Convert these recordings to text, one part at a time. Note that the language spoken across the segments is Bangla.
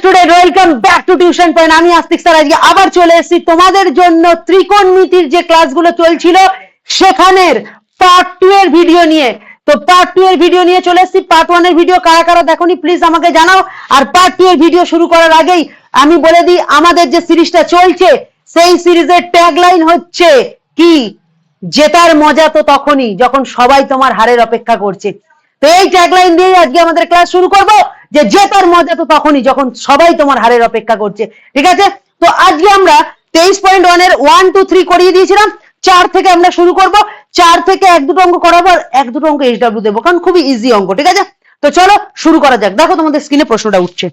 Student welcome back to tuition point আমি আস্তিক স্যার, আজকে আবার চলে এসেছি। তোমাদের জন্য ত্রিকোণমিতির যে ক্লাসগুলো চলছিল, সেখানের পার্ট টু এর ভিডিও নিয়ে। তো পার্ট টু এর ভিডিও নিয়ে চলে এসেছি। পার্ট ওয়ানের ভিডিও কারা কারা দেখোনি প্লিজ আমাকে জানাও। আর পার্ট টু এর ভিডিও শুরু করার আগেই আমি বলে দিই, আমাদের যে সিরিজটা চলছে, সেই সিরিজের ট্যাগলাইন হচ্ছে কি? জেতার মজা তো তখনই, যখন সবাই তোমার হারের অপেক্ষা করছে। তো এই ট্যাগলাইন দিয়ে আজকে আমাদের ক্লাস শুরু করব। যে জেতার মজা তো তখনই যখন সবাই তোমার হারের অপেক্ষা করছে, ঠিক আছে? তো আজকে আমরা তেইশ পয়েন্ট ওয়ানের ওয়ান টু থ্রি করিয়ে দিয়েছিলাম। চার থেকে আমরা শুরু করব। চার থেকে এক দুটো অঙ্ক করাবো আর এক দুটো অঙ্ক এইচডাব্লিউ দেবো, কারণ খুবই ইজি অঙ্ক, ঠিক আছে? তো চলো শুরু করা যাক। দেখো তোমাদের স্ক্রিনে প্রশ্নটা উঠছে।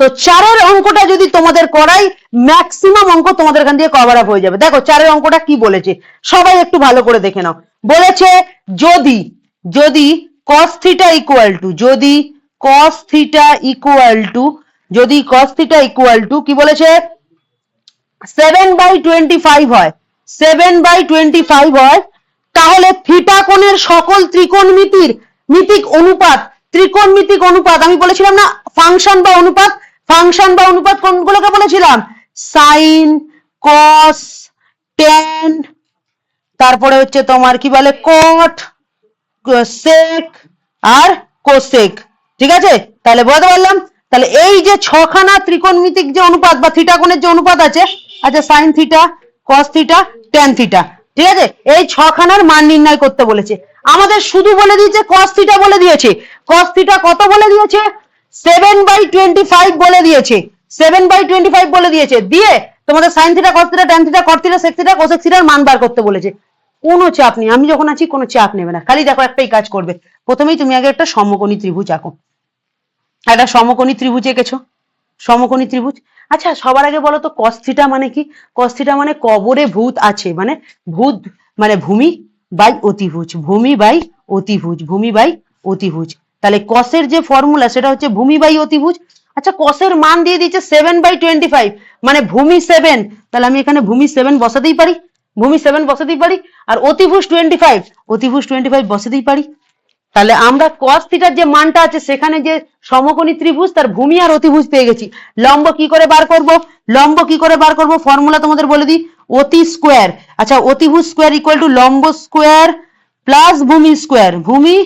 তো চারের অঙ্কটা যদি তোমাদের করাই ম্যাক্সিমাম অঙ্ক তোমাদের এখান দিয়ে কভার আপ হয়ে যাবে। দেখো চারের অঙ্কটা কি বলেছে? সবাই একটু ভালো করে দেখে নাও। বলেছে যদি যদি cos থিটা ইকুয়াল টু যদি cos থিটা ইকুয়াল টু যদি cos থিটা ইকুয়াল টু কি বলেছে? সেভেন বাই টোয়েন্টি ফাইভ হয়। সেভেন বাই টোয়েন্টি ফাইভ হয়। তাহলে থিটা কোণের সকল ত্রিকোণমিতির মিতিক অনুপাত ত্রিকোণমিতিক অনুপাত, আমি বলেছিলাম না ফাংশন বা অনুপাত ফাংশন বা অনুপাত কোনগুলোকে বলেছিলাম। সাইন কস টেন তারপরে হচ্ছে তোমার কি বলে কট সেক আর কোসেক। ঠিক আছে? তাহলে বুঝতে পারলাম? তাহলে এই যে ছখানা ত্রিকোণমিতিক যে অনুপাত বা থিটা কোণের যে অনুপাত আছে আচ্ছা sine theta cos theta tan theta ঠিক আছে? এই ছখানার মান নির্ণয় করতে বলেছে। আমাদের শুধু বলে দিয়েছে কস থিটা বলে দিয়েছে। কস থিটা কত বলে দিয়েছে? সেভেন বাই টোয়েন্টি ফাইভ বলে দিয়েছে। সেভেন বাই টোয়েন্টি ফাইভ বলে দিয়েছে। দিয়ে তোমাদের sine theta cos theta tan theta cot theta sec theta cosec থিটার মান বার করতে বলেছে। কোনো চাপ নেই। আমি যখন আছি, কোনো চাপ নেবে না। খালি দেখো একটাই কাজ করবে। প্রথমেই তুমি আগে একটা সমকোণী ত্রিভুজ আঁকো। একটা সমকোণী ত্রিভুজ এঁকেছো? সমকোণী ত্রিভুজ? আচ্ছা সবার আগে বলো তো কস্থিটা মানে কি? কস্থিটা মানে কবরে ভূত আছে মানে ভূত মানে ভূমি বাই অতিভুজ। ভূমি বাই অতিভুজ, ভূমি বাই অতিভুজ। তাহলে কসের যে ফর্মুলা সেটা হচ্ছে ভূমি বাই অতিভুজ। আচ্ছা কসের মান দিয়ে দিচ্ছে সেভেন বাই টোয়েন্টি ফাইভ মানে ভূমি সেভেন তাহলে আমি এখানে ভূমি সেভেন বসাতেই পারি। ভূমি সেভেন বসাতেই পারি, আর অতিভুজ টোয়েন্টি ফাইভ অতিভুজ টোয়েন্টি ফাইভ বসাতেই পারি। তাহলে আমরা cos থিটার যে মানটা আছে, সেখানে যে সমকোণী ত্রিভুজ, তার ভূমি আর অতিভুজ পেয়ে গেছি। লম্ব কি করে বার করব? লম্ব কি করে বার করব? ফর্মুলা তোমাদের বলে দিই, অতি স্কোয়ার আচ্ছা অতিভুজ স্কোয়ার ইকুয়াল টু লম্ব স্কোয়ার প্লাস ভূমি স্কোয়ার ভূমি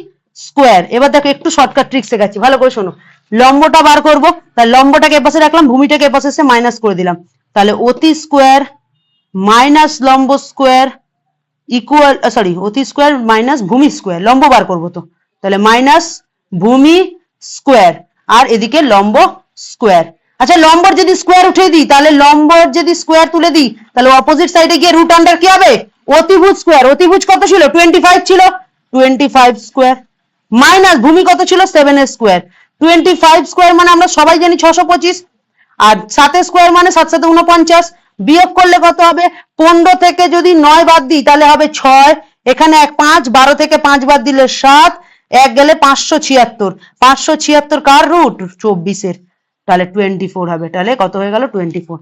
স্কোয়ার এবার দেখো, একটু শর্টকাট ট্রিক শেখাচ্ছি, ভালো করে শোনো। লম্বটা বার করব, তাহলে লম্বটাকে এপাশে রাখলাম, ভূমিটাকে এপাশে এসে মাইনাস করে দিলাম। তাহলে অতি স্কোয়ার মাইনাস লম্ব স্কোয়ার ইকুয়াল সরি অতি স্কোয়ার মাইনাস ভূমি স্কোয়ার, লম্ব বার করব তো। তাহলে মাইনাস ভূমি স্কোয়ার আর এদিকে লম্ব স্কোয়ার। আচ্ছা লম্বর যদি স্কোয়ার উঠে দিই, তাহলে লম্বর যদি স্কোয়ার তুলে দিই, তাহলে অপোজিট সাইডে গিয়ে রুট আন্ডার কি হবে? অতিভুজ স্কোয়ার। অতিভুজ কত ছিল? টোয়েন্টি ফাইভ ছিল। টোয়েন্টি ফাইভ স্কোয়ার মাইনাস ভূমি কত ছিল? Seven square twenty five square মানে আমরা সবাই জানি ছশো পঁচিশ। আর সাতের স্কোয়ার মানে সাত সাথে উনপঞ্চাশ। বিয়োগ করলে কত হবে? পনেরো থেকে যদি নয় বাদ দিই, তাহলে হবে ছয়। এখানে এক পাঁচ, বারো থেকে পাঁচ বাদ দিলে সাত, এক গেলে পাঁচশো ছিয়াত্তর। পাঁচশো ছিয়াত্তর কার রুট চব্বিশের। তাহলে টোয়েন্টি ফোর হবে। তাহলে কত হয়ে গেল? টোয়েন্টি ফোর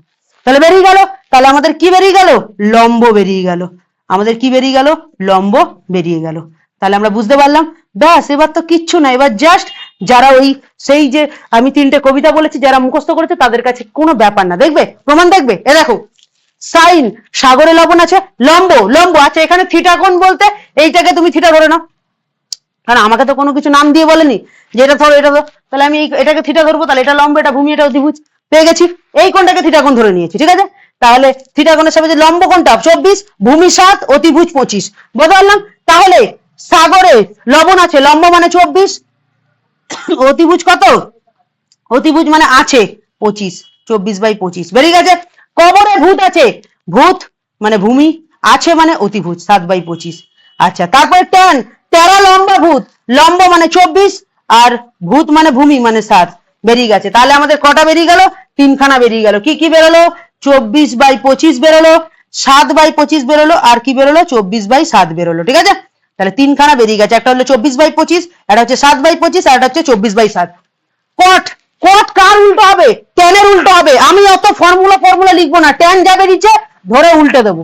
তাহলে বেরিয়ে গেল? তাহলে আমাদের কি বেরিয়ে গেল? লম্ব বেরিয়ে গেল। আমাদের কি বেরিয়ে গেল? লম্ব বেরিয়ে গেল। তাহলে আমরা বুঝতে পারলাম। ব্যাস, এবার তো কিচ্ছু না। এবার জাস্ট যারা ওই সেই যে আমি তিনটে কবিতা বলেছি, যারা মুখস্থ করেছে, তাদের কাছে কোনো ব্যাপার না। দেখবে? প্রমাণ দেখবে? এ দেখো, সাইন, সাগরে লবণ আছে, লম্ব লম্ব আছে এখানে থিটা কোণ বলতে, এইটাকে তুমি থিটা ধরে নাও। কারণ আমাকে তো কোনো কিছু নাম দিয়ে বলেনি, যে এটা ধরো, এটা তাহলে আমি এটাকে থিটা ধরবো, তাহলে এটা লম্ব, এটা ভূমি এটা অতিভুজ পেয়ে গেছি। এই কোণটাকে থিটা কোণ ধরে নিয়েছি, ঠিক আছে? তাহলে থিটা কোণের সাথে লম্ব কোণটা, চব্বিশ, ভূমি সাত, অতিভুজ পঁচিশ। বুঝতে পারলাম তাহলে সাগরে লবণ আছে, লম্ব মানে চব্বিশ অতিভুজ কত? অতিভুজ মানে আছে, পঁচিশ, চব্বিশ বাই পঁচিশ। বেরিয়ে গেছে? কবরে ভূত আছে। ভূত মানে ভূমি, আছে মানে অতিভুজ, সাত বাই পঁচিশ। আচ্ছা তারপরে টেন তেরো লম্বা ভূত। লম্ব মানে চব্বিশ, আর ভূত মানে ভূমি মানে সাত। বেরিয়ে গেছে। তাহলে আমাদের কটা বেরিয়ে গেল? তিনখানা বেরিয়ে গেল। কি কি বেরোলো? চব্বিশ বাই পঁচিশ বেরোলো, সাত বাই পঁচিশ বেরোলো, আর কি বেরোলো? চব্বিশ বাই সাত বেরোলো। ঠিক আছে? তাহলে তিনখানা বেরিয়ে গেছে, একটা হলো চব্বিশ বাই পঁচিশ, একটা হচ্ছে সাত বাই পঁচিশ, আর একটা হচ্ছে চব্বিশ বাই সাত। কট কট কার উল্টো হবে? টেনের উল্টো হবে। আমি অত ফর্মুলা ফর্মুলা লিখব না। টেন যাবে নিচে ধরে উল্টে দেবো।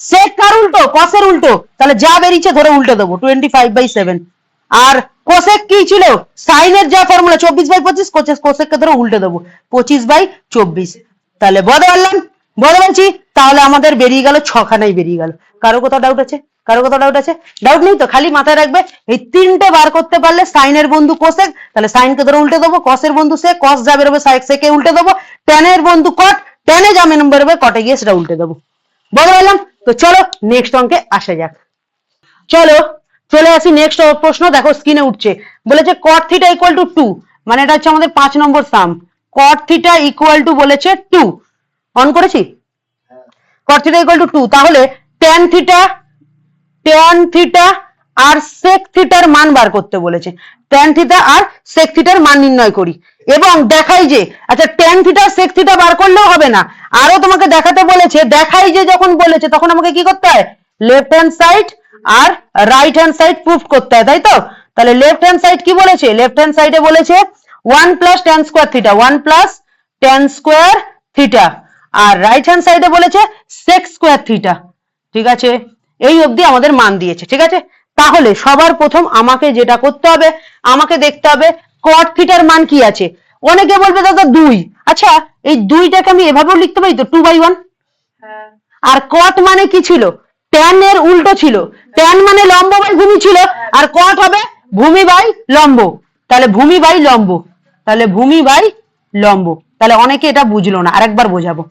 সেক কার উল্টো? কসের উল্টো। তাহলে যা বেরিয়েছে, ধরে উল্টে দেবো। টোয়েন্টি ফাইভ বাই সেভেন আর কোসেক কি ছিল? সাইনের যা ফর্মুলা চব্বিশ বাই পঁচিশ কোসেককে ধরো উল্টে দেবো। পঁচিশ বাই চব্বিশ। তাহলে বদে বদে বলছি, তাহলে আমাদের বেরিয়ে গেল ছখানাই বেরিয়ে গেল। কারও কোথাও ডাউট আছে? কারও কোথাও ডাউট আছে? ডাউট নেই তো, খালি মাথায় রাখবে, এই তিনটে বার করতে পারলে সাইনের বন্ধু কোসেক তাহলে সাইনকে ধরে উল্টে দেবো কসের বন্ধু সে কস যা বেরোবে সেকে উল্টে দেবো ট্যানের বন্ধু কট ট্যানে যা মেনম বেরোবে কটে গিয়ে সেটা উল্টে দেবো। বলে বললাম, তো চলো নেক্সট অঙ্কে আসা যাক। চলো, চলে আসি নেক্সট প্রশ্ন, দেখো স্ক্রিনে উঠছে। বলেছে cot theta equal to two মানে এটা হচ্ছে আমাদের পাঁচ নম্বর sum cot theta equal to বলেছে টু অন করেছি? Cot theta equal to two তাহলে ট্যান থিটা ট্যান থিটা আর সেক থিটার মান বার করতে বলেছে। ট্যান থিটা আর সেক থিটার মান নির্ণয় করি। এবং দেখাই যে আচ্ছা ট্যান থিটা সেক থিটা বার করলেও হবে না। আরও তোমাকে দেখাতে বলেছে, দেখাই যে যখন বলেছে, তখন আমাকে কি করতে হয়? লেফট হ্যান্ড সাইড আর রাইট হ্যান্ড সাইড প্রুফ করতে হয়, তাই তো? তাহলে লেফট হ্যান্ড সাইড কি বলেছে? লেফট হ্যান্ড সাইডে বলেছে one plus tan square theta one plus tan square theta আর রাইট হ্যান্ড সাইডে বলেছে সেক্স স্কোয়ার থিটা ঠিক আছে? এই অবধি আমাদের মান দিয়েছে ঠিক আছে? তাহলে সবার প্রথম আমাকে যেটা করতে হবে আমাকে দেখতে হবে কট থিটার মান কি আছে। অনেকে বলবে দাদা দুই। আচ্ছা এই দুইটাকে আমি এভাবেও লিখতে পারি তো? টু বাই ওয়ান আর কট মানে কি ছিল? ট্যান এর উল্টো ছিল। ট্যান মানে লম্ব বাই ভূমি ছিল আর কট হবে ভূমি বাই লম্ব। তাহলে ভূমি বাই লম্ব। তাহলে ভূমি বাই লম্ব। তাহলে অনেকে এটা বুঝলো না আরেকবার বোঝাবো।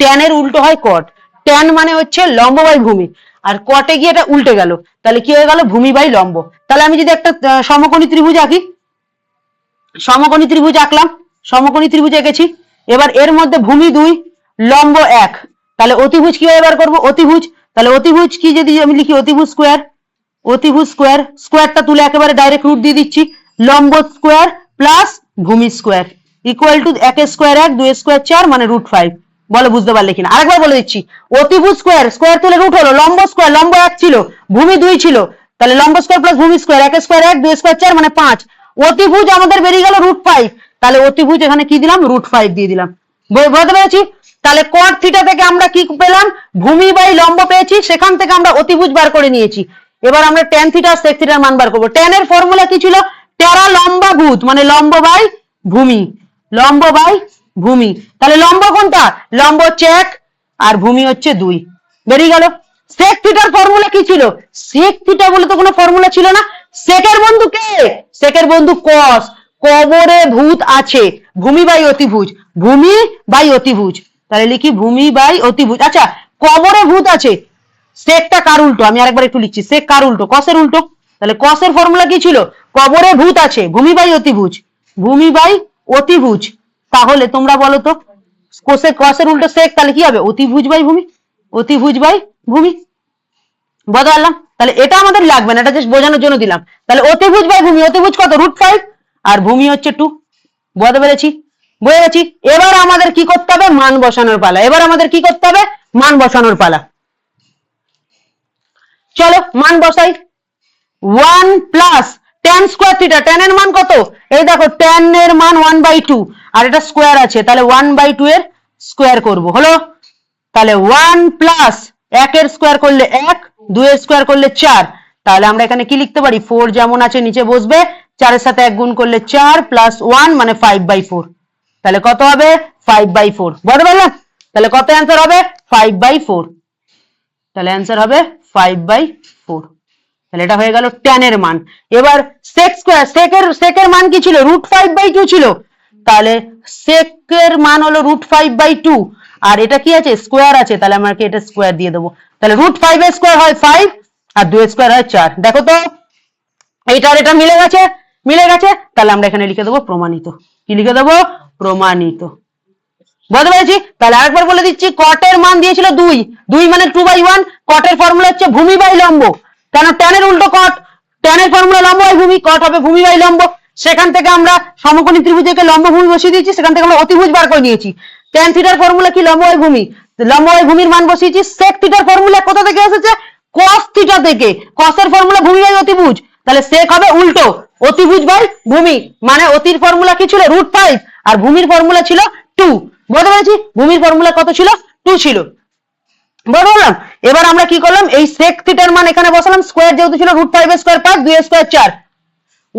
ট্যান এর উল্টো হয় কট। ট্যান মানে হচ্ছে লম্ব বাই ভূমি। আর কটে গিয়ে এটা উল্টে গেল। তাহলে কি হয়ে গেল? ভূমি বাই লম্ব। তাহলে আমি যদি একটা সমকোণী ত্রিভুজ আঁকি। সমকোণী ত্রিভুজ আঁকলাম। সমকোণী ত্রিভুজ এঁকেছি। এবার এর মধ্যে ভূমি দুই, লম্ব এক। তাহলে অতিভুজ কীভাবে বার করব? অতিভুজ। তাহলে অতিভুজ কি যদি আমি লিখি? অতিভুজ স্কোয়ার। অতিভুজ স্কোয়ার। স্কোয়ারটা তুলে একেবারে ডাইরেক্ট রুট দিয়ে দিচ্ছি। লম্ব স্কোয়ার প্লাস ভূমি স্কোয়ার। ইকুয়াল টু এক স্কোয়ার এক, দুই স্কোয়ার চার মানে রুট ফাইভ বলে, বুঝতে পারলে কিনা? আরেকবার বলে দিচ্ছি। অতিভুজ স্কোয়ার স্কোয়ার তুলে রুট হলো। লম্ব স্কোয়ার লম্ব এক ছিল, ভূমি দুই ছিল। তাহলে লম্ব স্কোয়ার প্লাস ভূমি স্কোয়ার এক স্কোয়ার এক, দুই স্কোয়ার চার মানে পাঁচ। অতিভুজ আমাদের বেরিয়ে গেল রুট ফাইভ তাহলে অতিভুজ এখানে কি দিলাম? রুট ফাইভ দিয়ে দিলাম। বুঝতে পেরেছি? তাহলে কট থিটা থেকে আমরা কি পেলাম? ভূমি বাই লম্ব পেয়েছি, সেখান থেকে আমরা অতিভুজ বার করে নিয়েছি। এবার আমরা ট্যান থিটা সেক থিটার মান বার করব। ট্যানের ফর্মুলা কি ছিল? টেরা লম্বা ভূত মানে লম্ব বাই ভূমি। লম্ব বাই ভূমি। তাহলে লম্ব কোনটা? লম্ব হচ্ছে এক, আর ভূমি হচ্ছে দুই। বেরিয়ে গেল। সেক থিটার ফর্মুলা কি ছিল? সেক থিটা বলে তো কোনো ফর্মুলা ছিল না। সেকের বন্ধু কে? সেকের বন্ধু কস কবরে ভূত আছে। ভূমি বাই অতিভুজ। ভূমি বাই অতিভুজ। তাহলে লিখি ভূমি বাই অতিভুজ। আচ্ছা কবরে ভূত আছে। সেকটা কার উল্টো? আমি আরেকবার একটু লিখছি। সেক কার উল্টো? কসের উল্টো। তাহলে কসের ফর্মুলা কি ছিল? কবরে ভূত আছে। ভূমি বাই অতিভুজ। ভূমি বাই অতিভুজ। তাহলে তোমরা বলো তো কোসে কসের উল্টো সেক তাহলে কি হবে? অতিভুজ বাই ভূমি? অতিভুজ বাই ভূমি? বদলাম তাহলে এটা আমাদের লাগবে না, এটা জাস্ট বোঝানোর জন্য দিলাম। তাহলে অতিভুজ বাই ভূমি অতিভুজ কত? রুট ফাইভ আর ভূমি হচ্ছে টু বুঝতে পেরেছি? বুঝে গেছি? এবার আমাদের কি করতে হবে? মান বসানোর পালা। এবার আমাদের কি করতে হবে? মান বসানোর পালা। চলো, মান বসাই। One plus tan square theta tan এর মান কত? এই দেখো টেন এর মান ওয়ান বাই টু আর এটা স্কোয়ার আছে, তাহলে ওয়ান বাই টু এর স্কোয়ার করব, হলো? তাহলে ওয়ান প্লাস একের স্কোয়ার করলে এক দুইয়ের স্কোয়ার করলে চার। তাহলে আমরা এখানে কি লিখতে পারি? ফোর যেমন আছে, নিচে বসবে, চারের সাথে এক গুণ করলে চার প্লাস ওয়ান মানে ফাইভ বাই ফোর তাহলে কত হবে? ফাইভ বাই ফোর বলতে পারলাম? তাহলে কত অ্যান্সার হবে? ফাইভ বাই ফোর তাহলে অ্যান্সার হবে ফাইভ বাই ফোর তাহলে এটা হয়ে গেল টেন এর মান। এবার সেক স্কোয়ার সেকের সেকের মান কি ছিল? রুট ফাইভ বাই টু ছিল। তাহলে সেকের মান হলো রুট ফাইভ বাই টু আর এটা কি আছে? স্কোয়ার আছে। তাহলে আমাকে এটা স্কোয়ার দিয়ে দেবো। তাহলে রুট ফাইভ এর স্কোয়ার হয় ফাইভ আর দুই স্কোয়ার হয় চার। দেখো তো, এইটা আর এটা মিলে গেছে? মিলে গেছে? তাহলে আমরা এখানে লিখে দেবো প্রমাণিত। কি লিখে দেবো? প্রমাণিত। বুঝতে পেরেছি? তাহলে আরেকবার বলে দিচ্ছি কটের মান দিয়েছিল দুই। দুই মানে টু বাই ওয়ান কটের ফর্মুলা হচ্ছে ভূমি বাই লম্ব। কেন? ট্যানের উল্টো কট ট্যানের ফর্মুলা লম্ব বাই ভূমি কট হবে ভূমি বাই লম্ব। সেখান থেকে আমরা সমকোণী ত্রিভুজকে লম্ব ভূমি বসিয়ে দিয়েছি, সেখান থেকে আমরা অতিভুজ বার করে নিয়েছি। ট্যান থিটার ফর্মুলা কি? লম্ব বাই ভূমি। লম্ব বাই ভূমির মান বসিয়েছি সেক থিটার ফর্মুলা কোথা থেকে এসেছে? কস থিটা থেকে। কসের ফর্মুলা ভূমি বাই অতিভুজ। তাহলে সেক হবে উল্টো, অতিভুজ বাই ভূমি। মানে অতির ফর্মুলা কি ছিল? রুট ফাইভ আর ভূমির ফর্মুলা ছিল টু বুঝতে পেরেছি? ভূমির ফর্মুলা কত ছিল? টু ছিল। বললাম এবার আমরা কি করলাম? এই সেক থিটার মান এখানে বসালাম স্কোয়ার যেহেতু ছিল রুট ফাইভ স্কোয়ার পাঁচ দুই স্কোয়ার চার।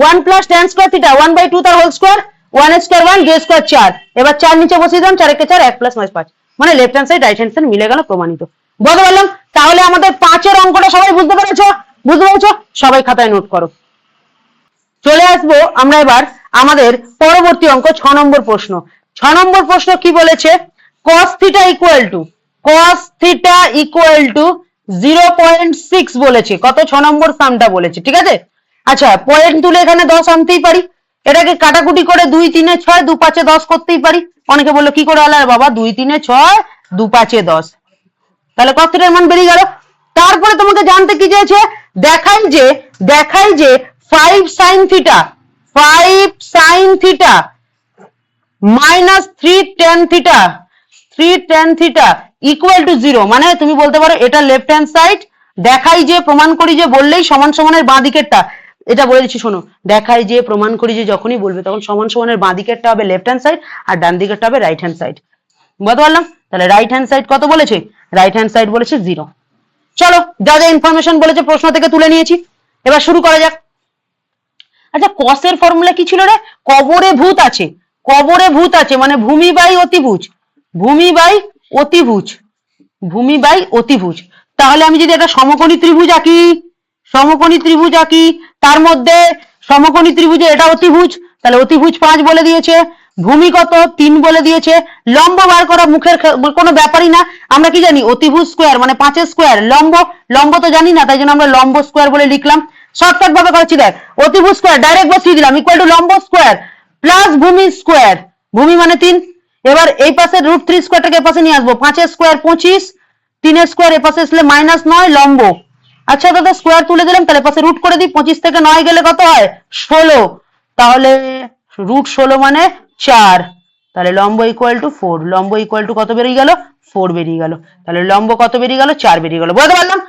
One plus tan square theta one by two তার whole square one square one J square চার। এবার চার নিচে বসিয়ে দিলাম চার একে চার, এক প্লাস মাইনাস পাঁচ। মানে left hand side right hand side মিলে গেল প্রমাণিত। বুঝতে পারলাম, তাহলে আমাদের পাঁচের অঙ্কটা সবাই বুঝতে পেরেছ? বুঝতে পেরেছ? সবাই খাতায় নোট করো। চলে আসব আমরা এবার আমাদের পরবর্তী অঙ্ক, ছ নম্বর প্রশ্ন। ছ নম্বর প্রশ্ন কি বলেছে? cos theta equal to cos theta equal to zero point six বলেছে। কত? ছ নম্বর সামটা বলেছে, ঠিক আছে? আচ্ছা পয়েন্ট তুলে এখানে দশ আনতেই পারি। এটাকে কাটাকুটি করে দুই তিনে ছয়, দু পাঁচে দশ করতেই পারি। অনেকে বলল, কি করে আলার বাবা? দুই তিনে ছয়, দু পাঁচে দশ। তাহলে কত থিটার মান বেরিয়ে গেল? তারপরে তোমাকে জানতে কি চেয়েছে? দেখাই যে দেখাই যে five sine theta five sine theta minus three tan theta three tan theta equal to zero মানে তুমি বলতে পারো এটা লেফট হ্যান্ড সাইড দেখাই যে, প্রমাণ করি যে বললেই সমান সমানের বাঁ দিকেরটা। এটা বলে দিচ্ছি, শোনো। দেখাই যে, প্রমাণ করি যে, যখনই বলবে, তখন সমান সমানের বাঁ দিকেরটা হবে লেফট হ্যান্ড সাইড আর ডান দিকেরটা হবে রাইট হ্যান্ড সাইড বুঝতে পারলাম? তাহলে রাইট হ্যান্ড সাইড কত বলেছে? রাইট হ্যান্ড সাইড বলেছে জিরো চলো, যা যা ইনফরমেশন বলেছে, প্রশ্ন থেকে তুলে নিয়েছি। এবার শুরু করা যাক। আচ্ছা কসের ফর্মুলা কি ছিল রে? কবরে ভূত আছে। কবরে ভূত আছে মানে ভূমি বাই অতিভুজ। ভূমি বাই অতিভুজ। ভূমি বাই অতিভুজ। তাহলে আমি যদি একটা সমকোণী ত্রিভুজ আঁকি, সমকোণী ত্রিভুজ আঁকি তার মধ্যে সমকোণী ত্রিভুজে এটা অতিভুজ, তাহলে অতিভুজ পাঁচ বলে দিয়েছে ভূমি কত তিন বলে দিয়েছে, লম্ব বার করা মুখের কোনো ব্যাপারই না, আমরা কি জানি, অতিভুজ স্কোয়ার মানে পাঁচের স্কোয়ার লম্ব লম্ব তো জানি না, তাই জন্য আমরা লম্ব স্কোয়ার বলে লিখলাম। শর্টকাট ভাবে করেছি দেখ, অতিভুজ স্কোয়ার ডাইরেক্ট বসিয়ে দিলাম ইকুয়াল টু লম্ব স্কোয়ার প্লাস ভূমি স্কোয়ার ভূমি মানে তিন, এবার এই পাশে রুট থ্রি স্কোয়ারটাকে এ পাশে নিয়ে আসব, পাঁচের স্কোয়ার পঁচিশ, তিনের স্কোয়ার এ পাশে আসলে মাইনাস নয়, লম্ব। আচ্ছা দাদা স্কোয়ার তুলে দিলাম, তাহলে পাশে রুট করে দিই। পঁচিশ থেকে নয় গেলে কত হয়? ষোলো। তাহলে রুট ষোলো মানে চার। তাহলে লম্ব ইকুয়াল টু ফোর লম্ব ইকুয়াল টু কত বেরিয়ে গেল? ফোর বেরিয়ে গেল। তাহলে লম্ব কত বেরিয়ে গেল? চার বেরিয়ে গেল। বুঝতে পারলাম?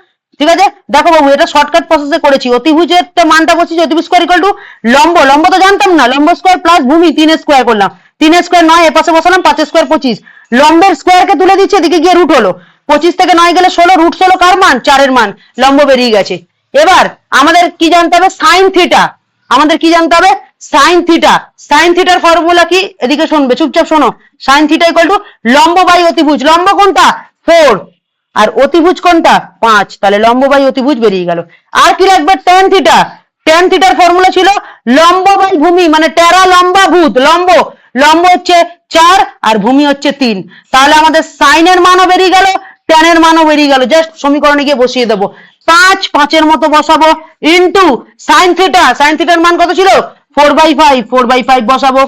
ঠিক আছে? দেখো বাবু, এটা শর্টকাট প্রসেসে করেছি। অতিভুজের মানটা বসেছি অতিভুজ স্কোয়ার ইকুয়াল টু লম্ব। লম্ব তো জানতাম না। লম্ব স্কোয়ার প্লাস ভূমি, তিন স্কোয়ার করলাম। তিন স্কোয়ার নয় এ পাশে বসালাম, পাঁচের স্কোয়ার পঁচিশ। লম্বের স্কোয়ারকে তুলে দিচ্ছি, এদিকে গিয়ে রুট হলো। পঁচিশ থেকে নয় গেলে ষোলো রুট ষোলো কার মান? চারের মান। লম্ব বেরিয়ে গেছে। এবার আমাদের কি জানতে হবে? সাইন থিটা আমাদের কি জানতে হবে? সাইন থিটা সাইন থিটার ফর্মুলা কি? এদিকে শুনবে, চুপচাপ শোনো। সাইন থিটা ইকুয়াল টু লম্ব বাই অতিভুজ। লম্ব কোনটা? ফোর আর অতিভুজ কোনটা? পাঁচ। তাহলে লম্ব বাই অতিভুজ বেরিয়ে গেল। আর কি লাগবে ট্যান থিটা ট্যান থিটার ফর্মুলা ছিল লম্ব বাই ভূমি মানে টেরা লম্বা ভূত। লম্ব। লম্ব হচ্ছে চার আর ভূমি হচ্ছে তিন। তাহলে আমাদের সাইনের মানও বেরিয়ে গেল। ট্যানের মানও বেরিয়ে গেল। জাস্ট সমীকরণে গিয়ে বসিয়ে দেবো। পাঁচ, পাঁচের মতো বসাবো। ইন্টু সাইন থিটা সাইন থিটার মান কত ছিল? Four by five four by five বসাবো।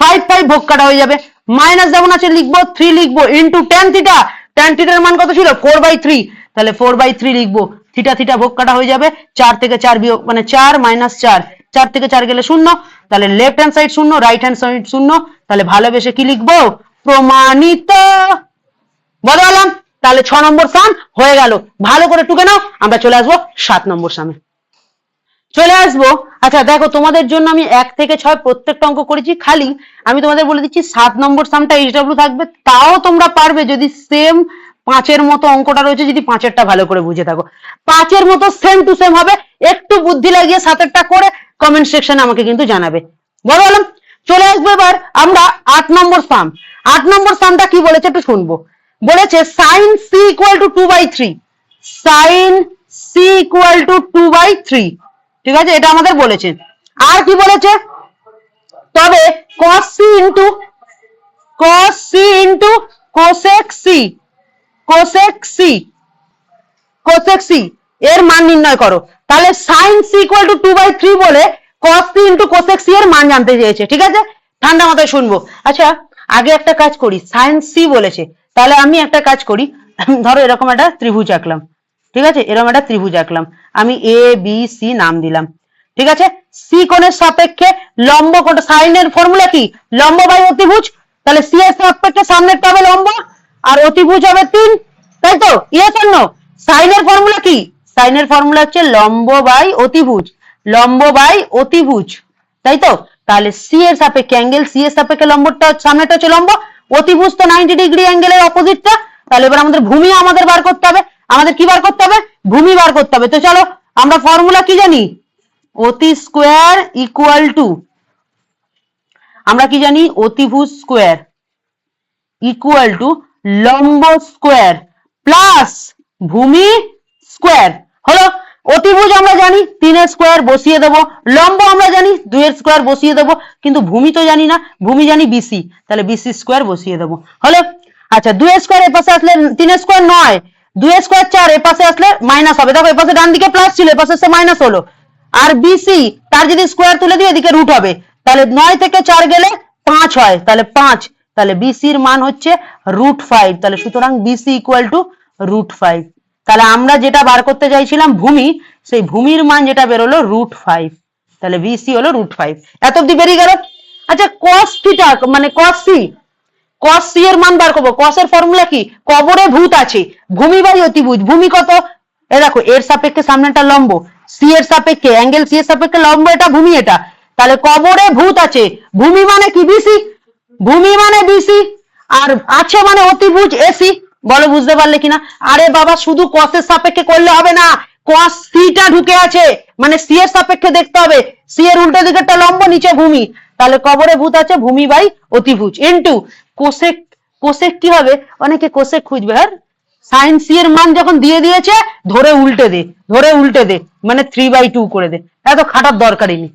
ফাইভ ফাইভ ভোগ হয়ে যাবে। মাইনাস যেমন আছে লিখব থ্রি লিখব। ইন্টু টেন থিটা টেন থিটার মান কত ছিল? ফোর বাই থ্রি তাহলে ফোর বাই থ্রি লিখব। থিটা থিটা ভোগ কাটা হয়ে যাবে। চার থেকে চার বিয়োগ মানে চার মাইনাস চার। চার থেকে চার গেলে শূন্য। তাহলে লেফট হ্যান্ড সাইড শূন্য রাইট হ্যান্ড সাইড শূন্য। তাহলে ভালোবেসে কি লিখব? প্রমাণিত। বদলাম তাহলে ছ নম্বর সাম হয়ে গেল। ভালো করে টুকে নাও, আমরা চলে আসব সাত নম্বর সামে চলে আসব। আচ্ছা দেখো, তোমাদের জন্য আমি এক থেকে ছয় প্রত্যেকটা অঙ্ক করেছি খালি। আমি তোমাদের বলে দিচ্ছি, সাত নম্বর সামটা এইচডব্লিউ থাকবে। তাও তোমরা পারবে যদি সেম পাঁচের মতো অঙ্কটা রয়েছে, যদি পাঁচেরটা ভালো করে বুঝে থাকো। পাঁচের মতো সেম টু সেম হবে। একটু বুদ্ধি লাগিয়ে সাতেরটা করে কমেন্ট সেকশনে আমাকে কিন্তু জানাবে। বললাম চলে আসব এবার আমরা আট নম্বর সাম আট নম্বর সামটা কি বলেছে একটু শুনব। বলেছে sine C equal to two by three sine C equal to two by three ঠিক আছে? এটা আমাদের বলেছে। আর কি বলেছে? তবে cos c into cos c into cosec c cosec c cosec c, এর মান নির্ণয় করো। তাহলে sin c equal to two by three বলে cos c into cosec c এর মান জানতে চেয়েছে। ঠিক আছে? ঠান্ডা মাথায় শুনব। আচ্ছা আগে একটা কাজ করি। sin c বলেছে। তাহলে আমি একটা কাজ করি, ধরো এরকম একটা ত্রিভুজ আঁকলাম, ঠিক আছে? এরকম একটা ত্রিভুজ আঁকলাম, আমি এ বি সি নাম দিলাম, ঠিক আছে? সি কোণের সাপেক্ষে লম্ব কোণ সাইনের ফর্মুলা কি? লম্ব বাই অতিভুজ, তাহলে সি এর সাপেক্ষে সামনেরটা হবে লম্ব, আর অতিভুজ হবে তিন, তাই তো? ইয়েস অন্য সাইনের ফর্মুলা কি? সাইনের ফর্মুলা হচ্ছে লম্ব বাই অতিভুজ, লম্ব বাই অতিভুজ, তাই তো? তাহলে সি এর সাপেক্ষে অ্যাঙ্গেল সি এর সাপেক্ষে লম্বটা সামনেটা হচ্ছে লম্ব অতিভুজ নাইনটি ডিগ্রি অ্যাঙ্গেলের অপোজিটটা তাহলে এবার আমাদের ভূমি আমাদের বার করতে হবে। আমাদের কি বার করতে হবে? ভূমি বার করতে হবে। তো চলো, আমরা ফর্মুলা কি জানি? অতি স্কোয়ার ইকুয়াল টু আমরা কি জানি? অতিভুজ স্কোয়ার ইকুয়াল টু লম্ব স্কোয়ার প্লাস ভূমি স্কোয়ার হলো অতিভুজ আমরা জানি, তিনের স্কোয়ার বসিয়ে দেবো। লম্ব আমরা জানি, দুইয়ের স্কোয়ার বসিয়ে দেবো। কিন্তু ভূমি তো জানি না, ভূমি জানি বিসি তাহলে বিসি স্কোয়ার বসিয়ে দেবো। হলো? আচ্ছা দুইয়ের স্কোয়ার এ পাশে আসলে তিনের স্কোয়ার নয়, দুইয়ের স্কোয়ার চার, এ পাশে আসলে মাইনাস হবে। দেখো, এ পাশে ডান দিকে প্লাস ছিল, এ পাশে সে মাইনাস হলো। আর বিসি তার যদি স্কোয়ার তুলে দিই, এদিকে রুট হবে। তাহলে নয় থেকে চার গেলে পাঁচ হয়। তাহলে পাঁচ। তাহলে বিসির মান হচ্ছে রুট ফাইভ তাহলে সুতরাং BC equal to root five তাহলে আমরা যেটা বার করতে চাইছিলাম ভূমি, সেই ভূমির মান যেটা বেরোলো রুট ফাইভ তাহলে বিসি হলো রুট ফাইভ এত অব্দি বেরিয়ে গেল? আচ্ছা কস থিটা মানে কস সি কস সি এর মান বার করব। কস এর ফর্মুলা কি? কবরে ভূত আছে। ভূমি বাই অতিভুজ ভূমি কত? এ দেখো, এর সাপেক্ষে সামনেটা লম্ব। সি এর সাপেক্ষে অ্যাঙ্গেল সি এর সাপেক্ষে লম্ব এটা, ভূমি এটা। তাহলে কবরে ভূত আছে। ভূমি মানে কি? বিসি ভূমি মানে বিসি আর আছে মানে অতিভুজ এসি বলো, বুঝতে পারলে কিনা? আরে বাবা, শুধু কসের সাপেক্ষে করলে হবে না। কস সিটা ঢুকে আছে। মানে সি এর সাপেক্ষে দেখতে হবে। সি এর উল্টো দিকেরটা লম্ব, নিচে ভূমি। তাহলে কবরে ভূত আছে, ভূমি বাই অতিভুজ। ইন্টু কোসেক কোসেক কি হবে? অনেকে কোসেক খুঁজবে হ্যাঁ? সাইন সি এর মান যখন দিয়ে দিয়েছে, ধরে উল্টে দে, ধরে উল্টে দে। মানে থ্রি বাই টু করে দে। এত খাটার দরকারই নেই।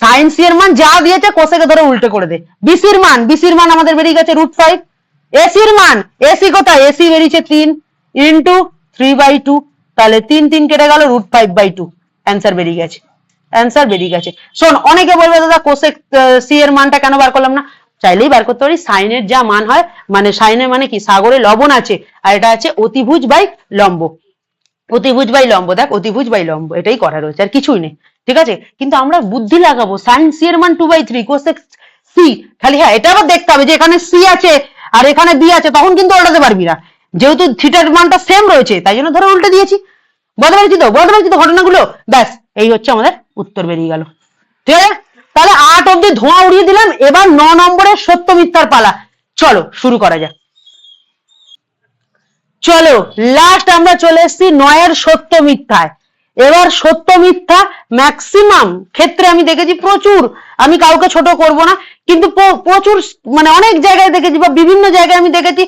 সাইন সি এর মান যা দিয়েছে কোসেকে ধরে উল্টে করে দে। বিসির মান বিসির মান আমাদের বেরিয়ে গেছে রুট ফাইভ এসির মান এসি কোথায়? এসি বেরিয়েছে তিন ইন্টু থ্রি বাই টু তাহলে তিন তিন কেটে গেল root five by two answer বেরিয়ে গেছে। অ্যান্সার বেরিয়ে গেছে। শোন, অনেকে বলবে, দাদা কোসেক সি এর মানটা কেন বার করলাম না? চাইলেই বার করতে পারি। সাইনের যা মান হয় মানে সাইনের মানে কি? সাগরে লবণ আছে, আর এটা আছে অতিভুজ বাই লম্ব। অতিভুজ বাই লম্ব, দেখ, অতিভুজ বাই লম্ব, এটাই করা রয়েছে, আর কিছুই নেই। ঠিক আছে? কিন্তু আমরা বুদ্ধি লাগাবো। সাইন সি এর মান two by three cosec C খালি হ্যাঁ এটা আবার দেখতে হবে যে এখানে সি আছে। আর এখানে বি আছে, তখন কিন্তু উল্টাতে পারবি না। যেহেতু থিটার মানটা সেম রয়েছে, তাই জন্য ধরো উল্টে দিয়েছি। বলতে পারছি তো বলতে পারছি তো ঘটনাগুলো, ব্যাস, এই হচ্ছে আমাদের উত্তর বেরিয়ে গেল। ঠিক আছে? তাহলে আট অব্দি ধোঁয়া উড়িয়ে দিলাম, এবার ন নম্বরের সত্য মিথ্যার পালা। চলো, শুরু করা যাক। চলো লাস্ট আমরা চলে এসেছি নয়ের সত্য মিথ্যায়। এবার সত্য মিথ্যা ম্যাক্সিমাম ক্ষেত্রে আমি দেখেছি প্রচুর। আমি কাউকে ছোট করব না, কিন্তু প্রচুর মানে অনেক জায়গায় দেখেছি বা বিভিন্ন জায়গায় আমি দেখেছি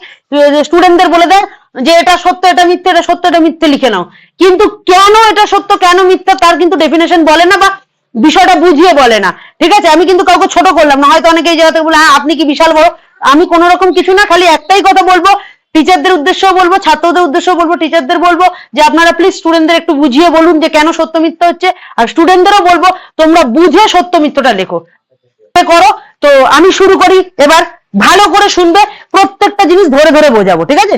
স্টুডেন্টদের বলে দেয় যে এটা সত্য, এটা মিথ্যে, এটা সত্য, এটা মিথ্যে লিখে নাও। কিন্তু কেন এটা সত্য, কেন মিথ্যা তার কিন্তু ডেফিনেশন বলে না বা বিষয়টা বুঝিয়ে বলে না। ঠিক আছে? আমি কিন্তু কাউকে ছোট করলাম না। হয়তো অনেকে এই জায়গা থেকে বলে হ্যাঁ আপনি কি বিশাল বড়? আমি কোন রকম কিছু না, খালি একটাই কথা বলব টিচারদের উদ্দেশ্যও বলব, ছাত্রদের উদ্দেশ্যও বলব টিচারদের বলব যে আপনারা প্লিজ স্টুডেন্টদের একটু বুঝিয়ে বলুন যে কেন সত্য মিথ্যা হচ্ছে। আর স্টুডেন্টদেরও বলব, তোমরা বুঝে সত্য মিথ্যাটা লেখো। করো, তো আমি শুরু করি। এবার ভালো করে শুনবে, প্রত্যেকটা জিনিস ধরে ধরে বোঝাবো, ঠিক আছে?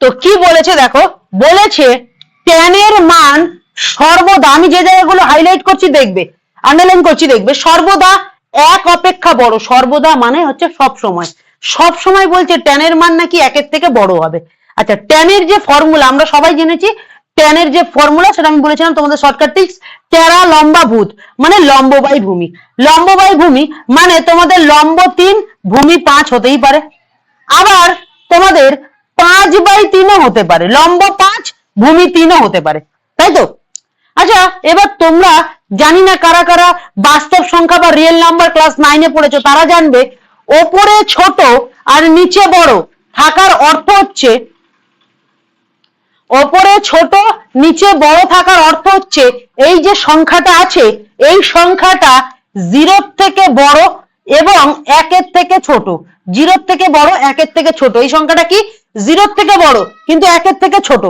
তো কি বলেছে দেখো, বলেছে ট্যানের মান সর্বদা, আমি যে জায়গাগুলো হাইলাইট করছি দেখবে আন্ডারলাইন করছি দেখবে, সর্বদা এক অপেক্ষা বড়, সর্বদা মানে হচ্ছে সব সময় সব সময় বলছে ট্যানের মান নাকি একের থেকে বড় হবে। আচ্ছা ট্যানের যে ফর্মুলা আমরা সবাই জেনেছি, ট্যানের যে ফর্মুলা সেটা আমি বলেছিলাম তোমাদের শর্টকাট টিক্স টেরা লম্বা, ভূত মানে লম্ব বাই ভূমি। লম্ব বাই ভূমি মানে তোমাদের লম্ব তিন, ভূমি পাঁচ হতেই পারে। আবার তোমাদের পাঁচ বাই তিনও হতে পারে। লম্ব পাঁচ, ভূমি তিনও হতে পারে। তাই তো? আচ্ছা এবার তোমরা জানি না কারা কারা বাস্তব সংখ্যা বা রিয়েল নাম্বার ক্লাস নাইনে পড়েছো, তারা জানবে ওপরে ছোট আর নিচে বড়। থাকার অর্থ হচ্ছে, ওপরে ছোট, নিচে বড় থাকার অর্থ হচ্ছে, এই যে সংখ্যাটা আছে, এই সংখ্যাটা জিরোর থেকে বড় এবং একের থেকে ছোট। জিরোর থেকে বড়, একের থেকে ছোট। এই সংখ্যাটা কি? জিরোর থেকে বড়, কিন্তু একের থেকে ছোট।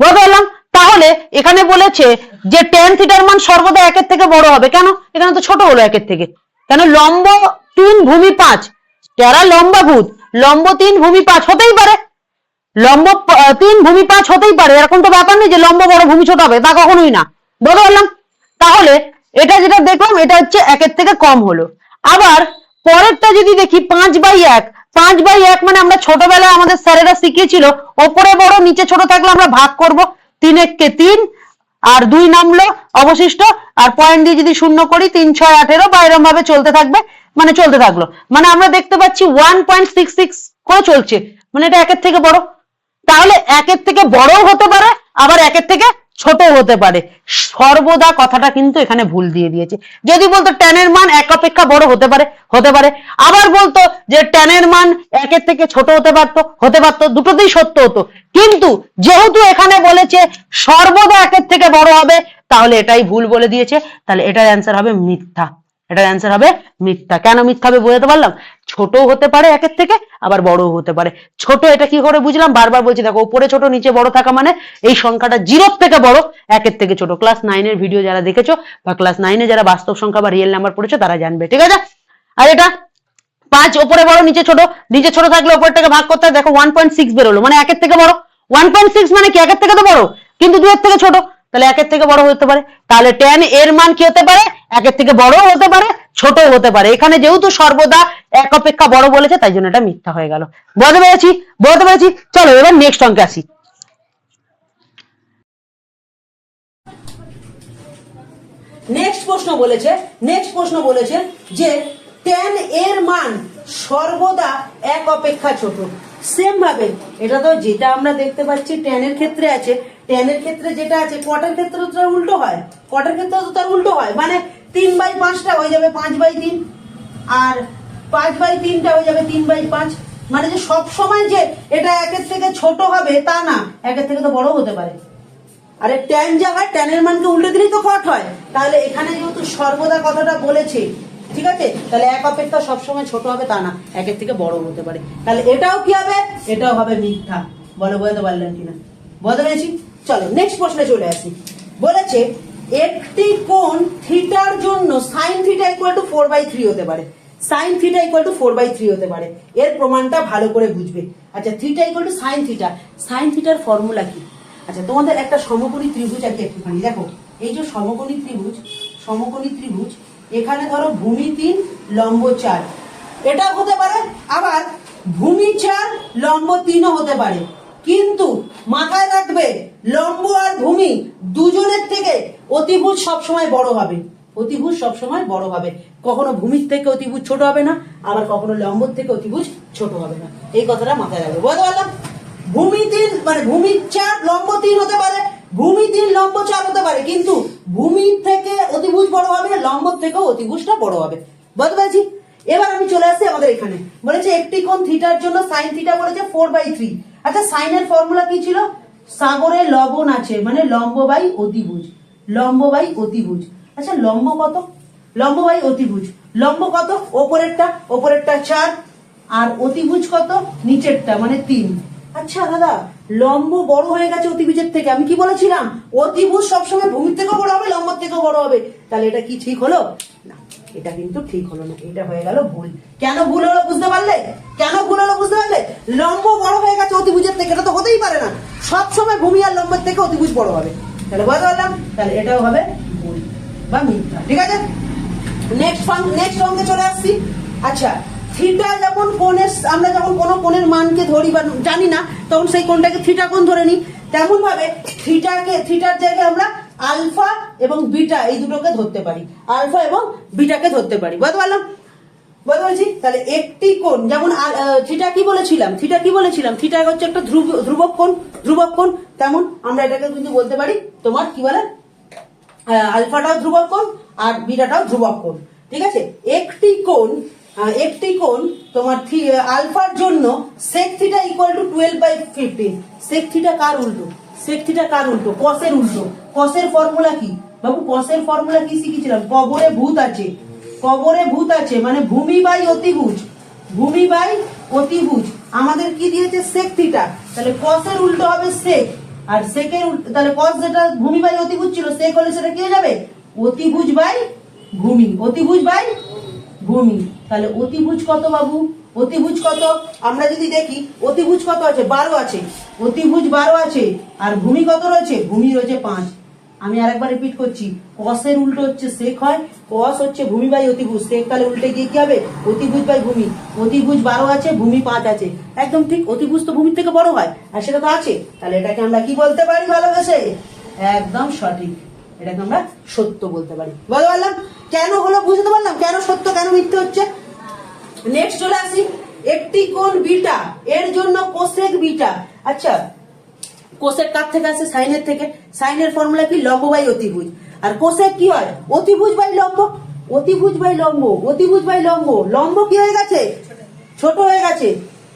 বুঝতে পারলাম? তাহলে এখানে বলেছে যে টেন থিটার মান সর্বদা একের থেকে বড় হবে। কেন? এখানে তো ছোট হলো একের থেকে। কেন লম্ব তিন ভূমি পাঁচ? যারা লম্বা ভূত লম্ব তিন ভূমি পাঁচ হতেই পারে। লম্ব তিন ভূমি পাঁচ হতেই পারে। এরকম তো ব্যাপার নেই যে লম্ব বড় ভূমি ছোট হবে, তা কখনোই না। বলতে পারলাম? তাহলে এটা যেটা দেখলাম, এটা হচ্ছে একের থেকে কম হলো। আবার পরেরটা যদি দেখি, পাঁচ বাই এক, পাঁচ বাই এক মানে আমরা ছোটবেলায় আমাদের স্যারেরা শিখিয়েছিল, ওপরে বড়, নিচে ছোট থাকলে আমরা ভাগ করব। তিন এককে তিন আর দুই নামলো, অবশিষ্ট, আর পয়েন্ট দিয়ে যদি শূন্য করি, তিন, ছয়, আঠেরো, বা এরকম ভাবে চলতে থাকবে মানে চলতে থাকল। মানে আমরা দেখতে পাচ্ছি ওয়ান পয়েন্ট সিক্স সিক্স করে চলছে। মানে এটা একের থেকে বড়। তাহলে একের থেকে বড়ও হতে পারে, আবার একের থেকে ছোট হতে পারে। সর্বদা কথাটা কিন্তু এখানে ভুল দিয়ে দিয়েছে। যদি বলতো ট্যানের মান এক অপেক্ষা বড় হতে পারে হতে পারে। আবার বলতো যে ট্যানের মান একের থেকে ছোট হতে পারতো হতে পারতো, দুটোতেই সত্য হতো। কিন্তু যেহেতু এখানে বলেছে সর্বদা একের থেকে বড় হবে, তাহলে এটাই ভুল বলে দিয়েছে। তাহলে এটার অ্যান্সার হবে মিথ্যা। এটার অ্যান্সার হবে মিথ্যা। কেন মিথ্যা হবে বোঝাতে পারলাম? ছোট হতে পারে একের থেকে, আবার বড় হতে পারে। ছোট এটা কি করে বুঝলাম? বারবার বলছি, দেখো, উপরে ছোট, নিচে বড় থাকা মানে এই সংখ্যাটা জিরোর থেকে বড়, একের থেকে ছোট। ক্লাস নাইনের ভিডিও যারা দেখেছ বা ক্লাস নাইনে যারা বাস্তব সংখ্যা বা রিয়েল নাম্বার পড়েছো, তারা জানবে, ঠিক আছে? আর এটা, পাঁচ ওপরে বড়, নিচে ছোট। নিচে ছোট থাকলে ওপরটাকে ভাগ করতে দেখো ওয়ান পয়েন্ট সিক্স বেরোলো মানে একের থেকে বড়। ওয়ান পয়েন্ট সিক্স মানে কি? একের থেকে তো বড়, কিন্তু দুয়ের থেকে ছোট। তাহলে একের থেকে বড় হতে পারে। তাহলে টেন এর মান কি হতে পারে? একের থেকে বড় হতে পারে ছোট হতে পারে। এখানে যেহেতু সর্বদা এক অপেক্ষা বড় বলেছে, তাই জন্য এটা মিথ্যা হয়ে গেল। বলতে পেরেছি? বলতে পেরেছি? চলো এবার নেক্সট অঙ্কে আসি। নেক্সট প্রশ্ন বলেছে নেক্সট প্রশ্ন বলেছে যে টেন এর মান সর্বদা এক অপেক্ষা ছোট। সেম ভাবে, এটা তো যেটা আমরা দেখতে পাচ্ছি টেনের ক্ষেত্রে আছে। টেনের ক্ষেত্রে যেটা আছে কটের ক্ষেত্রে তো তার উল্টো হয়। কটের ক্ষেত্রে তো তার উল্টো হয়। মানে তিন বাই পাঁচটা হয়ে যাবে পাঁচ বাই তিন। আর পাঁচ বাই তিনটা হয়ে যাবে তিন বাই পাঁচ। মানে যে সব সময় যে এটা একের থেকে ছোট হবে, তা না। একের থেকে তো বড় হতে পারে। আরে ট্যান যা হয় ট্যানের মানকে উল্টে দিলেই তো কট হয়। তাহলে এখানে যেহেতু সর্বদা কথাটা বলেছে ঠিক আছে? তাহলে এক অপেক্ষা সবসময় ছোট হবে তা না, একের থেকে বড় হতে পারে। তাহলে এটাও কি হবে? এটাও হবে মিথ্যা। বলো বোঝাতে পারলেন কিনা? বোঝাতে পেরেছি? চলো নেক্সট প্রশ্নে চলে আসি। বলেছে, একটি কোণ থিটার জন্য sine theta equal to four by three হতে পারে। Sine theta equal to four by three হতে পারে। এর প্রমাণটা ভালো করে বুঝবে। আচ্ছা theta equal to sine theta sine থিটার ফর্মুলা কি? আচ্ছা তোমাদের একটা সমকোণী ত্রিভুজ আগে একটুখানি। দেখো, এই যে সমকোণী ত্রিভুজ সমকোণী ত্রিভুজ এখানে ধরো ভূমি তিন, লম্ব চার। এটা হতে পারে, আবার ভূমি চার, লম্ব তিনও হতে পারে। কিন্তু মাথায় রাখবে, লম্ব আর ভূমি দুজনের থেকে অতিভুজ সবসময় বড় হবে। অতিভুজ সবসময় বড় হবে। কখনো ভূমির থেকে অতিভুজ ছোট হবে না, আবার কখনো লম্বর থেকে অতিভুজ ছোট হবে না। এই কথাটা মাথায় রাখবে। বুঝতে পারলাম? ভূমি তিন মানে ভূমি চার লম্ব তিন হতে পারে ভূমি তিন লম্ব চার হতে পারে, কিন্তু ভূমির থেকে অতিভুজ বড় হবে, লম্বর থেকেও অতিভুজটা বড় হবে। বুঝতে পারছি? এবার আমি চলে আসছি আমাদের এখানে। বলেছে একটি কোণ থিটার জন্য সাইন থিটা বলেছে ফোর বাই থ্রি আচ্ছা সাইনের ফর্মুলা কি ছিল? সাগরে লবণ আছে মানে লম্ব বাই অতিভুজ। লম্ব বাই অতিভুজ। আচ্ছা লম্ব কত? লম্ব বাই অতিভুজ। লম্ব কত? ওপরেরটা ওপরেরটা চার, আর অতিভুজ কত? নিচেরটা মানে তিন। আচ্ছা দাদা, লম্ব বড় হয়ে গেছে অতিভুজের থেকে। আমি কি বলেছিলাম? অতিভুজ সবসময় ভূমির থেকেও বড় হবে, লম্বর থেকেও বড় হবে। তাহলে এটা কি ঠিক হলো? না, এটা কিন্তু ঠিক হলো না। এটা হয়ে গেল ভুল। কেন ভুল হলো বুঝতে পারলে? কেন ভুল হলো বুঝতে পারলে? লম্ব বড় হয়ে গেছে অতিভুজের থেকে, এটা তো হতেই পারে না। সবসময় ভূমি আর লম্বের থেকে অতিভুজ বড় হবে। তাহলে বুঝতে পারলাম? তাহলে এটাও হবে ভুল বা মিথ্যা। ঠিক আছে? নেক্সট নেক্সট অঙ্কে চলে আসছি। আচ্ছা থিটা যেমন কোণের, আমরা যখন কোনো কোণের মানকে ধরি বা জানি না, তখন সেই কোণটাকে থিটা কোণ ধরে নিই। তেমন ভাবে থিটাকে থিটার জায়গায় আমরা আলফা এবং বিটা এই দুটোকে ধরতে পারি। আলফা এবং বিটাকে ধরতে পারি। বুঝতে পারলাম? বুঝতে পারছি? তাহলে একটি কোণ, যেমন থিটা কি বলেছিলাম? থিটা কি বলেছিলাম? থিটা হচ্ছে একটা ধ্রুব, ধ্রুবক কোণ ধ্রুবক কোণ। তেমন আমরা এটাকে কিন্তু বলতে পারি, তোমার কি বলে? আলফাটাও ধ্রুবক কোণ আর বিটাটাও ধ্রুবক কোণ। ঠিক আছে? একটি কোণ একটি কোণ তোমার আলফার জন্য sec theta equal to twelve by fifteen sec theta কার উল্টো? সেক থিটা কার উল্টো? কসের উল্টো। কসের ফর্মুলা কি? বাবু কসের ফর্মুলা কি শিখেছিলাম? কবরে ভূত আছে। কবরে ভূত আছে মানে ভূমি বাই অতিভুজ। ভূমি বাই অতিভুজ। আমাদের কি দিয়েছে? সেক থিটা তাহলে কসের উল্টো হবে সেক আর সেকের তাহলে কস যেটা ভূমি বাই অতিভুজ ছিল সেক হলে সেটা কি হয়ে যাবে? অতিভুজ বাই ভূমি। অতিভুজ বাই ভূমি। তাহলে অতিভুজ কত বাবু? অতিভুজ কত? আমরা যদি দেখি, অতিভুজ কত আছে? বারো আছে। অতিভুজ বারো আছে। আর ভূমি কত রয়েছে? ভূমি রয়েছে পাঁচ। আমি আরেকবার রিপিট করছি। কসের উল্টো হচ্ছে সেক হয় কস হচ্ছে ভূমি বাই অতিভুজ। সেক তাহলে উল্টে গিয়ে কি হবে? অতিভুজ বাই ভূমি। অতিভুজ বারো আছে, ভূমি পাঁচ আছে। একদম ঠিক, অতিভুজ তো ভূমির থেকে বড় হয়। আর সেটা তো আছে। তাহলে এটাকে আমরা কি বলতে পারি ভালোবেসে? একদম সঠিক। এটাকে আমরা সত্য বলতে পারি। বলতে পারলাম? কেন হলো বুঝতে পারলাম? কেন সত্য, কেন মিথ্যে হচ্ছে? নেক্সট চলে আসি। একটি কোণ বিটা, এর জন্য কোসেক বিটা। আচ্ছা কোসেক কার থেকে আসে? সাইনের থেকে। সাইনের ফর্মুলা কি? লম্ব বাই অতিভুজ। আর কোসেক কি হয়? অতিভুজ বাই লম্ব। অতিভুজ বাই লম্ব। অতিভুজ বাই লম্ব। লম্ব কি হয়ে গেছে? ছোট। হয়ে গেছে।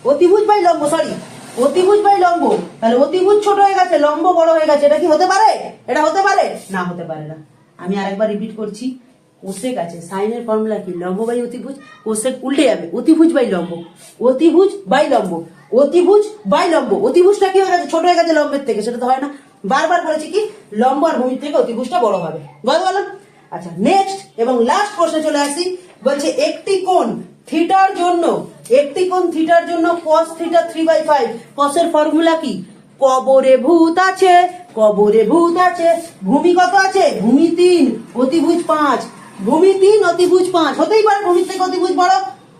অতিভুজ বাই লম্ব সরি অতিভুজ বাই লম্ব। তাহলে অতিভুজ ছোট হয়ে গেছে, লম্ব বড় হয়ে গেছে, এটা কি হতে পারে? এটা হতে পারে? না হতে পারে না। আমি আরেকবার রিপিট করছি। কোসেক আছে সাইনের ফর্মুলা কি? লম্ব বাই অতিভুজ কোসেক উল্টে যাবে। অতিভুজ বাই লম্ব। অতিভুজ বাই লম্ব। অতিভুজ বাই লম্ব। অতিভুজটা কি হয়ে গেছে? ছোট হয়ে গেছে লম্বের থেকে, সেটা তো হয় না। বারবার বলেছি কি? লম্ব আর ভূমির থেকে অতিভুজটা বড় হবে। বল, বলো। আচ্ছা নেক্সট এবং লাস্ট প্রশ্নে চলে আসি। বলছে, একটি কোণ থিটার জন্য একটি কোণ থিটার জন্য cos theta three by five কসের formula কি? কবরে ভূত আছে, কবরে ভূত আছে। ভূমি কত আছে? ভূমি তিন, অতিভুজ পাঁচ। ভূমি তিন, অতিভুজ পাঁচ। হতেই পারে ভূমি থেকে অতিভুজ বড়।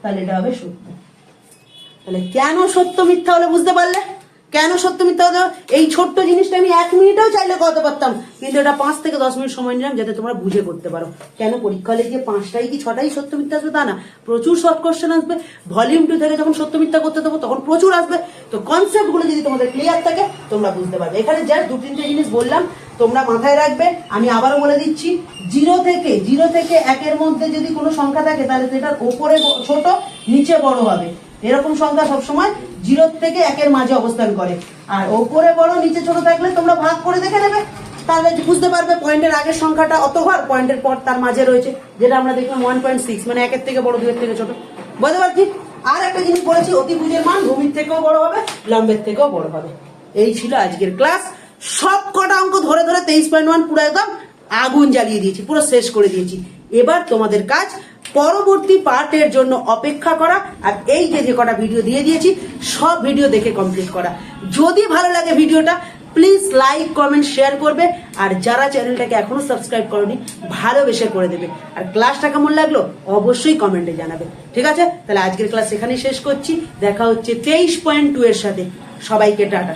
তাহলে এটা হবে সত্য। তাহলে কেন সত্য মিথ্যা হলে বুঝতে পারলে? কেন সত্য মিথ্যা হবে? এই ছোট্ট জিনিসটা আমি এক মিনিটেও চাইলে করতে পারতাম। কিন্তু এটা পাঁচ থেকে দশ মিনিট সময় নিলাম যাতে তোমরা বুঝে করতে পারো। কেন পরীক্ষা হলে গিয়ে পাঁচটাই কি ছটাই সত্য মিথ্যা আসবে? তা না। প্রচুর শর্ট কোশ্চেন আসবে। ভলিউম টু থেকে যখন সত্য মিথ্যা করতে দেবো, তখন প্রচুর আসবে। তো কনসেপ্টগুলো যদি তোমাদের ক্লিয়ার থাকে, তোমরা বুঝতে পারবে। এখানে জাস্ট দু তিনটে জিনিস বললাম, তোমরা মাথায় রাখবে। আমি আবারও বলে দিচ্ছি জিরো থেকে জিরো থেকে একের মধ্যে যদি কোনো সংখ্যা থাকে, তাহলে সেটার ওপরে ছোট, নিচে বড় হবে। এরকম সংখ্যা সবসময় জিরো থেকে একের মাঝে অবস্থান করে। আর ওপরে বড়, নিচে ছোট থাকলে তোমরা ভাগ করে দেখে নেবে। তাহলে বুঝতে পারবে পয়েন্টের আগের সংখ্যাটা অত পয়েন্টের পর তার মাঝে রয়েছে, যেটা আমরা দেখলাম ওয়ান পয়েন্ট সিক্স মানে একের থেকে বড় দুয়ের থেকে ছোট। বুঝতে পারছি? আর একটা জিনিস বলেছি অতিভুজের মান ভূমির থেকেও বড় হবে, লম্বের থেকেও বড় হবে। এই ছিল আজকের ক্লাস। সব কটা অঙ্ক ধরে ধরে তেইশ পয়েন্ট ওয়ান পুরো একদম আগুন জ্বালিয়ে দিয়েছি, পুরো শেষ করে দিয়েছি। এবার তোমাদের কাজ পরবর্তী পার্টের জন্য অপেক্ষা করা। আর এই যে যে কটা ভিডিও দিয়ে দিয়েছি, সব ভিডিও দেখে কমপ্লিট করা। যদি ভালো লাগে ভিডিওটা প্লিজ লাইক কমেন্ট শেয়ার করবে। আর যারা চ্যানেলটাকে এখনও সাবস্ক্রাইব করনি, ভালোবেসে করে দেবে। আর ক্লাসটা কেমন লাগল, অবশ্যই কমেন্টে জানাবে। ঠিক আছে? তাহলে আজকের ক্লাস এখানেই শেষ করছি। দেখা হচ্ছে তেইশ পয়েন্ট টু এর সাথে। সবাইকে টাটা।